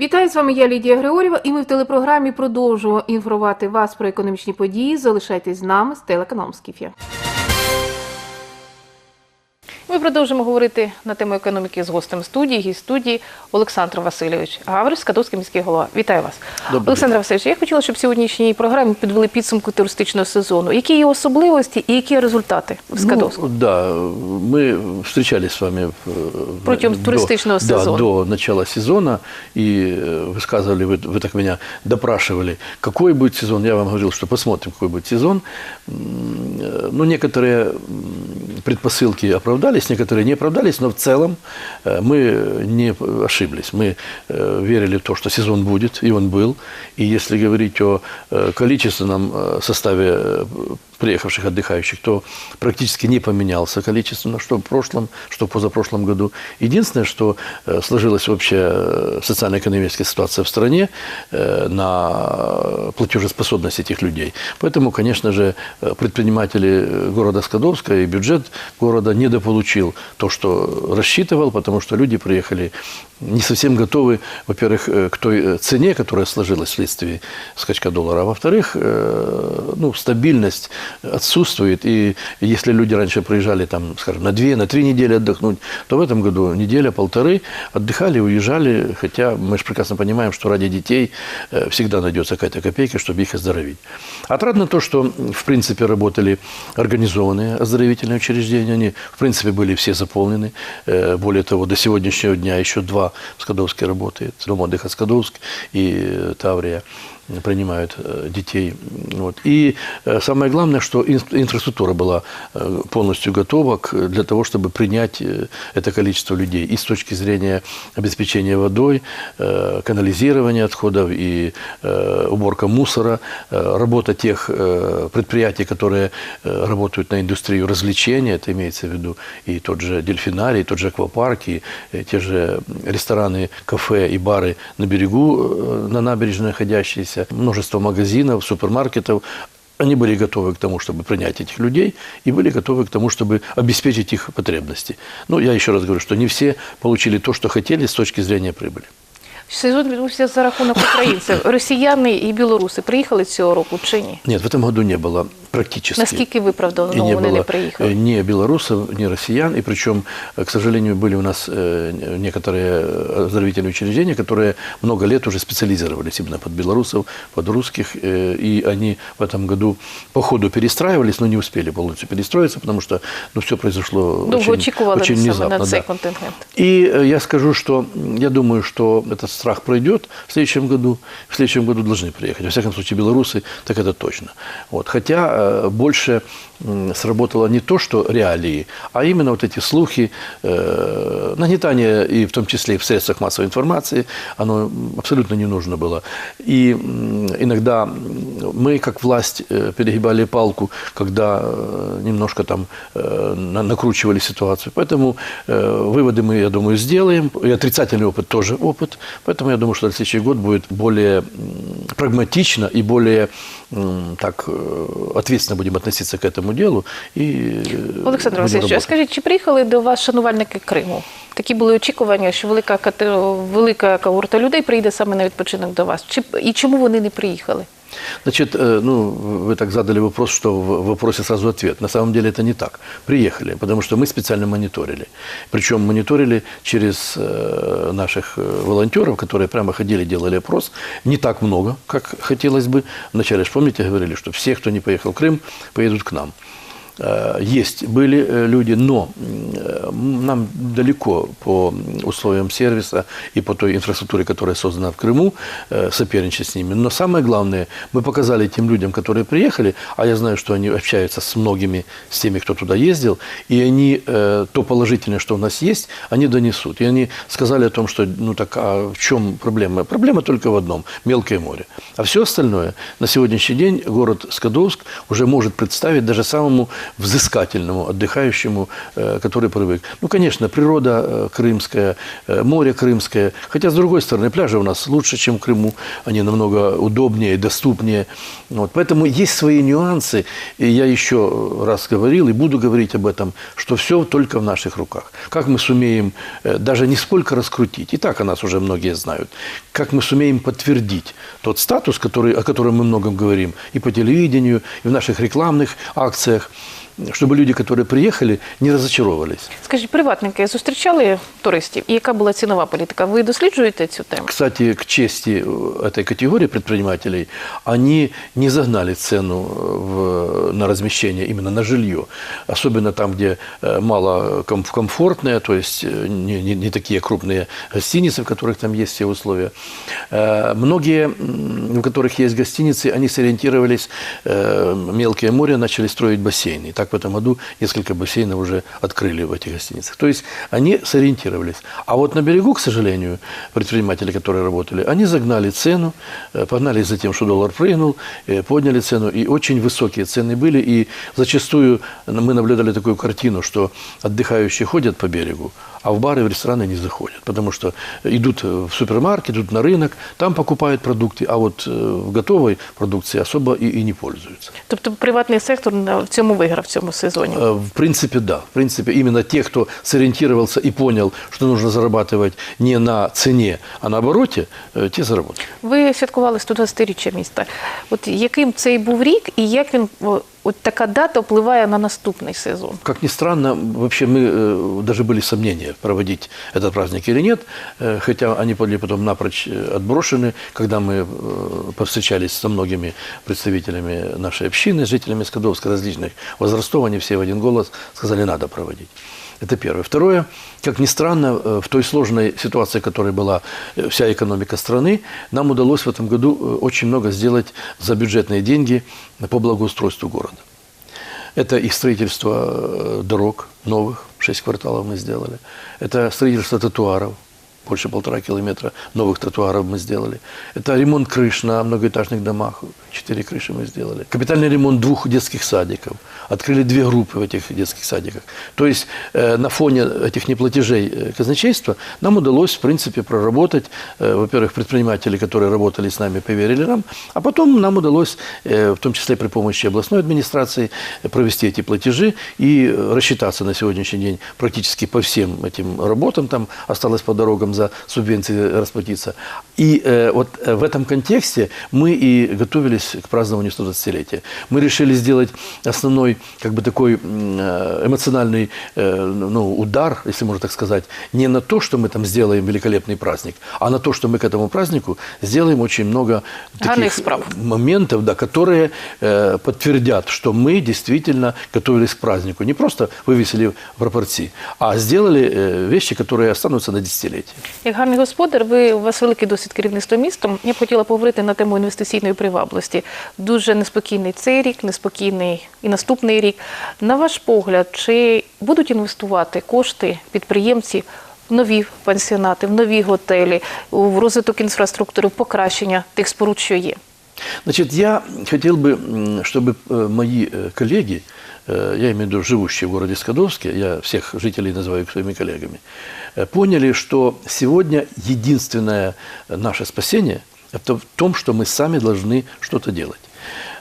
Вітаю з вами. Я Лідія Григорєва, і ми в телепрограмі продовжуємо інформувати вас про економічні події. Залишайтесь з нами з телеканалом Скіфія. Ми продовжимо говорити на тему економіки з гостем студії, гість студії Олександр Васильович Гавриш, Скадовський міський голова. Вітаю вас, Добрий Олександр Васильович. Я хотіла, щоб в сьогоднішній програмі підвели підсумку туристичного сезону. Які є особливості і які результати в Скадовську? Ну, да, мы встречались с вами в- Протягом до- туристичного да, сезону. до начала сезона, и э, высказывали, вы, вы так меня допрашивали, какой будет сезон. Я вам говорил, что посмотрим, какой будет сезон. М, э, Ну, некоторые м, предпосылки оправдались, некоторые не оправдались, но в целом э, мы не ошиблись. Мы э, верили в то, что сезон будет, и он был. И если говорить о э, количественном э, составе э, приехавших отдыхающих, то практически не поменялся количественно, что в прошлом, что в позапрошлом году. Единственное, что э, сложилась общая э, социально-экономическая ситуация в стране э, на платежеспособность этих людей. Поэтому, конечно же, предприниматели города Скадовска и бюджет города недополучил то, что рассчитывал, потому что люди приехали не совсем готовы, во-первых, к той цене, которая сложилась вследствие скачка доллара, а во-вторых, ну, стабильность отсутствует. И если люди раньше приезжали, там, скажем, на две, на три недели отдохнуть, то в этом году неделя-полторы отдыхали, уезжали, хотя мы же прекрасно понимаем, что ради детей э, всегда найдется какая-то копейка, чтобы их оздоровить. Отрадно то, что, в принципе, работали организованные оздоровительные учреждения, они, в принципе, были все заполнены. Э, Более того, до сегодняшнего дня еще два в Скадовске работает, Дом отдыха Скадовск и э, Таврия принимают э, детей. Вот. И э, самое главное, что ин- инфраструктура была э, полностью готова для того, чтобы принять это количество людей. И с точки зрения обеспечения водой, канализирования отходов и уборка мусора, работа тех предприятий, которые работают на индустрию развлечения, это имеется в виду и тот же дельфинарий, и тот же аквапарк, и те же рестораны, кафе и бары на берегу, на набережной находящиеся, множество магазинов, супермаркетов, они были готовы к тому, чтобы принять этих людей, и были готовы к тому, чтобы обеспечить их потребности. Ну, я еще раз говорю, что не все получили то, что хотели с точки зрения прибыли. Сезон відбувся за рахунок українців. Росіяни і білоруси приїхали цього року чи ні? Нет, в этом году не было практически. Наскільки виправдано И не вони не было приїхали? э, ни белорусов, ни россиян. И причем, э, к сожалению, были у нас э, некоторые оздоровительные учреждения, которые много лет уже специализировались именно под белорусов, под русских. э, И они в этом году по ходу перестраивались, но не успели полностью перестроиться, потому что ну, все произошло Довго очень, очікували очень саме внезапно. на цей да. контингент. И э, я скажу, что м, я думаю, что этот страх пройдет в следующем году. В следующем году должны приехать. Во всяком случае, белорусы, так это точно. Вот. Хотя э, больше сработало не то, что реалии, а именно вот эти слухи, э, нагнетание, и в том числе и в средствах массовой информации, оно абсолютно не нужно было. И иногда мы, как власть, э, перегибали палку, когда немножко там на- накручивали ситуацию. Поэтому выводы мы, я думаю, сделаем. И отрицательный опыт тоже опыт. Поэтому я думаю, что следующий год будет более м, прагматично и более м, так э, ответственно будем относиться к этому делу. И э, Олександр будем Васильович, а работать. скажіть, чи приїхали до вас шанувальники Криму? Такі були очікування, що велика кате- велика когорта людей приїде саме на відпочинок до вас. Чи і чому вони не приїхали? Значит, э, ну, вы так задали вопрос, что в вопросе сразу ответ. На самом деле это не так. Приехали, потому что мы специально мониторили. Причем мониторили через э, наших э, волонтеров, которые прямо ходили, делали опрос. Не так много, как хотелось бы. Вначале, ж помните, говорили, что все, кто не поехал в Крым, поедут к нам. Э, Есть, были э, люди, но э, нам далеко по условиям сервиса и по той инфраструктуре, которая создана в Крыму, соперничать с ними. Но самое главное, мы показали тем людям, которые приехали, а я знаю, что они общаются с многими, с теми, кто туда ездил, и они то положительное, что у нас есть, они донесут. И они сказали о том, что, ну так, а в чем проблема? Проблема только в одном – мелкое море. А все остальное на сегодняшний день город Скадовск уже может представить даже самому взыскательному отдыхающему, э, который привык. Ну, конечно, природа э, крымская, э, море крымское. Хотя, с другой стороны, пляжи у нас лучше, чем в Крыму. Они намного удобнее, доступнее. Вот. Поэтому есть свои нюансы. И я еще раз говорил и буду говорить об этом, что все только в наших руках. Как мы сумеем даже не сколько раскрутить, и так о нас уже многие знают, как мы сумеем подтвердить тот статус, который, о котором мы многом говорим и по телевидению, и в наших рекламных акциях, чтобы люди, которые приехали, не разочаровывались. Скажіть, приватники зустрічали туристів? І яка була цінова політика? Ви досліджуєте цю тему? Кстати, к чести э, этой категории предпринимателей, они не загнали цену э, в, на размещение именно на жилье. Особенно там, где э, мало ком- комфортное, то есть э, не, не- не такие крупные гостиницы, в которых там есть все условия. Э, Многие, м, у которых есть гостиницы, они сориентировались, э, мелкое море, начали строить бассейны. И так в этом году несколько бассейнов уже открыли в этих гостиницах. То есть они сориентировались. А вот на берегу, к сожалению, предприниматели, которые работали, они загнали цену, э, погнались за тем, что доллар прыгнул, э, подняли цену, и очень высокие цены были. И зачастую мы наблюдали такую картину, что отдыхающие ходят по берегу, а в бары, в рестораны не заходят, потому что идут в супермаркет, идут на рынок, там покупают продукты, а вот э, в готовой продукции особо и, и не пользуются. Тобто приватний сектор на- в цьому виграв в цьому сезоні. Э, В принципе, да. В принципе, именно те, кто сориентировался и понял, что нужно зарабатывать не на цене, а на обороте, э, те заработали. Ви святкували 120-річчя міста. От яким цей був рік, і як він о, от така дата впливає на наступний сезон? Как ни странно, вообще мы э, даже были сомнения, проводить этот праздник или нет, э, хотя они были потом напрочь э, отброшены, когда мы повстречались со многими представителями нашей общины, жителями Скадовска различных возрастов, они все в один голос сказали, надо проводить. Это первое. Второе, как ни странно, э, в той сложной ситуации, которой была э, вся экономика страны, нам удалось в этом году э, очень много сделать за бюджетные деньги по благоустройству города. Это и строительство дорог новых, шесть кварталов мы сделали. Это строительство тротуаров, больше полтора километра новых тротуаров мы сделали. Это ремонт крыш на многоэтажных домах, четыре крыши мы сделали. Капитальный ремонт двух детских садиков. Открыли две группы в этих детских садиках. То есть э, на фоне этих неплатежей э, казначейства нам удалось, в принципе, проработать, э, во-первых, предприниматели, которые работали с нами, поверили нам, а потом нам удалось, э, в том числе при помощи областной администрации, провести эти платежи и э, рассчитаться на сегодняшний день практически по всем этим работам. Там осталось по дорогам за субвенции расплатиться. И э, вот э, в этом контексте мы и готовились к празднованию 120-летия. Мы решили сделать основной, как бы такой э, эмоциональный э, ну, удар, если можно так сказать, не на то, что мы там сделаем великолепный праздник, а на то, что мы к этому празднику сделаем очень много таких моментов, да, которые э, подтвердят, что мы действительно готовились к празднику. Не просто вывесили в пропорции, а сделали э, вещи, которые останутся на десятилетие. Як гарний господар, ви у вас великий досвід керівництва містом. Я б хотіла поговорити на тему інвестиційної привабливості. Дуже неспокійний цей рік, неспокійний і наступний рік. На ваш погляд, чи будуть інвестувати кошти підприємці в нові пансіонати, в нові готелі, в розвиток інфраструктури, в покращення тих споруд, що є? Значит, я хотел бы, м, чтобы э, мои э, коллеги, э, Я имею в виду живущие в городе Скадовске, я всех жителей называю своими коллегами, э, поняли, что сегодня единственное наше спасение – это в том, что мы сами должны что-то делать.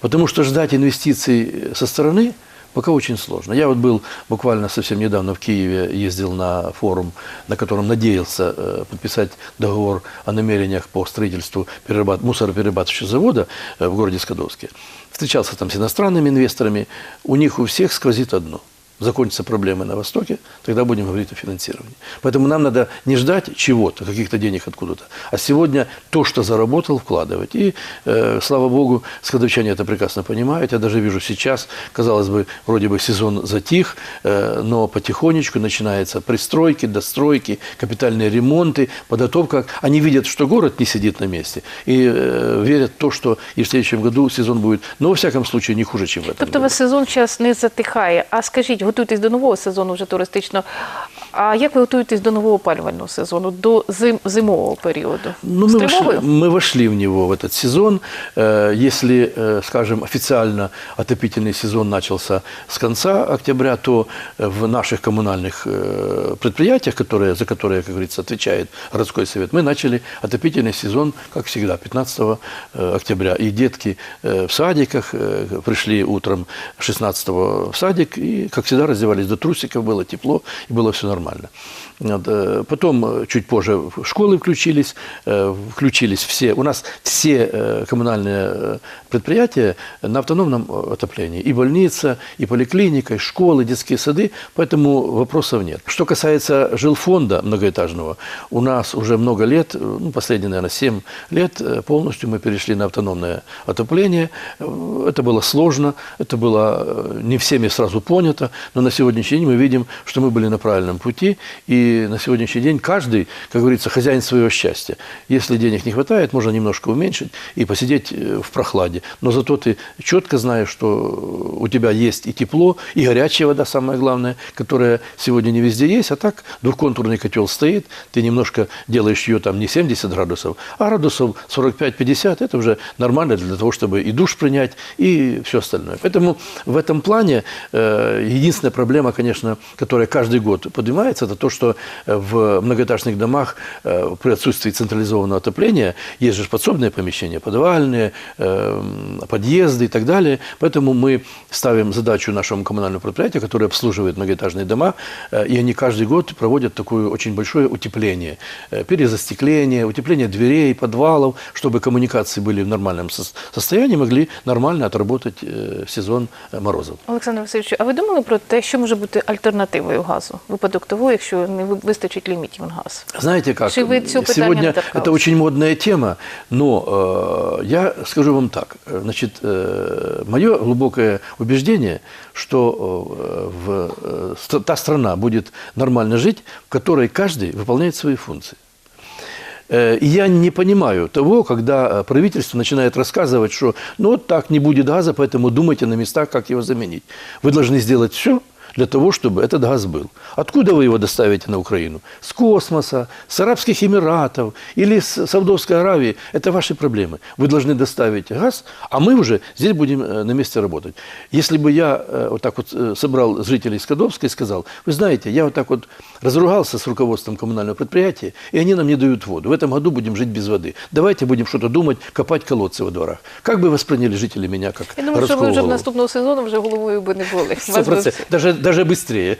Потому что ждать инвестиций со стороны пока очень сложно. Я вот был буквально совсем недавно в Киеве, ездил на форум, на котором надеялся э, подписать договор о намерениях по строительству перерабат- мусороперерабатывающего завода э, в городе Скадовске. Встречался там с иностранными инвесторами. У них у всех сквозит одно – закончатся проблемы на Востоке, тогда будем говорить о финансировании. Поэтому нам надо не ждать чего-то, каких-то денег откуда-то, а сегодня то, что заработал, вкладывать. И, э, слава Богу, складовчане это прекрасно понимают. Я даже вижу сейчас, казалось бы, вроде бы сезон затих, э, но потихонечку начинаются пристройки, достройки, капитальные ремонты, подготовка. Они видят, что город не сидит на месте и э, верят в то, что и в следующем году сезон будет, ну, во всяком случае, не хуже, чем в этом Тобто у году. вас сезон час не затихає. А скажіть, готуйтесь до нового сезону вже туристичного. А як ви готуєтесь до нового опалювального сезону, до зим, зимового періоду? Ну, мы, вошли, мы вошли в него в этот сезон. Если, скажем, официально отопительный сезон начался с конца октября, то в наших коммунальных предприятиях, которые, за которые, как говорится, отвечает городской совет, мы начали отопительный сезон, как всегда, 15 э, октября. И детки в садиках пришли утром 16 в садик и, как всегда, раздевались до трусиков, было тепло и было все нормально. Вот, э, Потом, э, чуть позже, школы включились, э, включились все. У нас все э, коммунальные э, предприятия на автономном э, отоплении. И больница, и поликлиника, и школы, детские сады. Поэтому вопросов нет. Что касается жилфонда многоэтажного, у нас уже много лет, э, ну, последние, наверное, 7 лет, э, полностью мы перешли на автономное отопление. Э, Это было сложно, это было э, не всеми сразу понято, но на сегодняшний день мы видим, что мы были на правильном пути, и на сегодняшний день каждый, как говорится, хозяин своего счастья. Если денег не хватает, можно немножко уменьшить и посидеть э, в прохладе. Но зато ты четко знаешь, что у тебя есть и тепло, и горячая вода, самое главное, которая сегодня не везде есть, а так двухконтурный котел стоит, ты немножко делаешь ее там не 70 градусов, а градусов 45-50, это уже нормально для того, чтобы и душ принять, и все остальное. Поэтому в этом плане э, единственная проблема, конечно, которая каждый год поднимается, это то, что в многоэтажных домах э, при отсутствии централизованного отопления есть же подсобные помещения, подвальные, э, подъезды и так далее. Поэтому мы ставим задачу нашему коммунальному предприятию, которое обслуживает многоэтажные дома, э, и они каждый год проводят такое очень большое утепление, перезастекление, утепление дверей, подвалов, чтобы коммуникации были в нормальном сос- состоянии, могли нормально отработать сезон морозов. Олександр Васильович, а ви думали про те, що може бути альтернативою газу випадок того, якщо не ви- вистачить лімітів на газ? Знаете как, Чи ви цього питання не сегодня торкались? это очень модная тема, но э, я скажу вам так. Э, Значит, э, мое глубокое убеждение, что э, в, э, ст- та страна будет нормально жить, в которой каждый выполняет свои функции. Э, И я не понимаю того, когда э, правительство начинает рассказывать, что ну вот так не будет газа, поэтому думайте на местах, как его заменить. Вы должны сделать все для того, чтобы этот газ был. Откуда вы его доставите на Украину? С космоса, с Арабских Эмиратов или с Саудовской Аравии? Это ваши проблемы. Вы должны доставить газ, а мы уже здесь будем э, на месте работать. Если бы я э, вот так вот э, собрал жителей Скадовска и сказал, вы знаете, я вот так вот разругался с руководством коммунального предприятия, и они нам не дают воду. В этом году будем жить без воды. Давайте будем что-то думать, копать колодцы во дворах. Как бы восприняли жители меня как Я думаю, що городского ви вже в голову? наступного сезону вже головою би не були. Вас би. Даже, даже быстрее.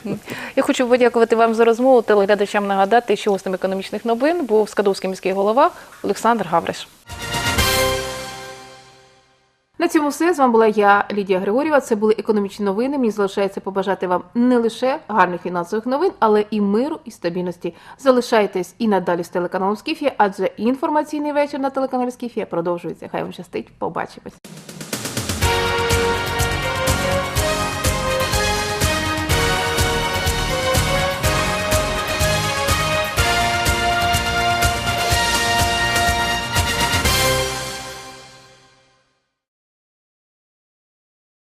Я хочу подякувати вам за розмову. Телеглядачам нагадати, що гостем економічних новин був Скадовський міський голова Олександр Гавриш. На цьому все. З вами була я, Лідія Григорєва. Це були економічні новини. Мені залишається побажати вам не лише гарних фінансових новин, але і миру і стабільності. Залишайтесь і надалі з телеканалом Скіфія, адже інформаційний вечір на телеканалі Скіфія продовжується. Хай вам щастить. Побачимось.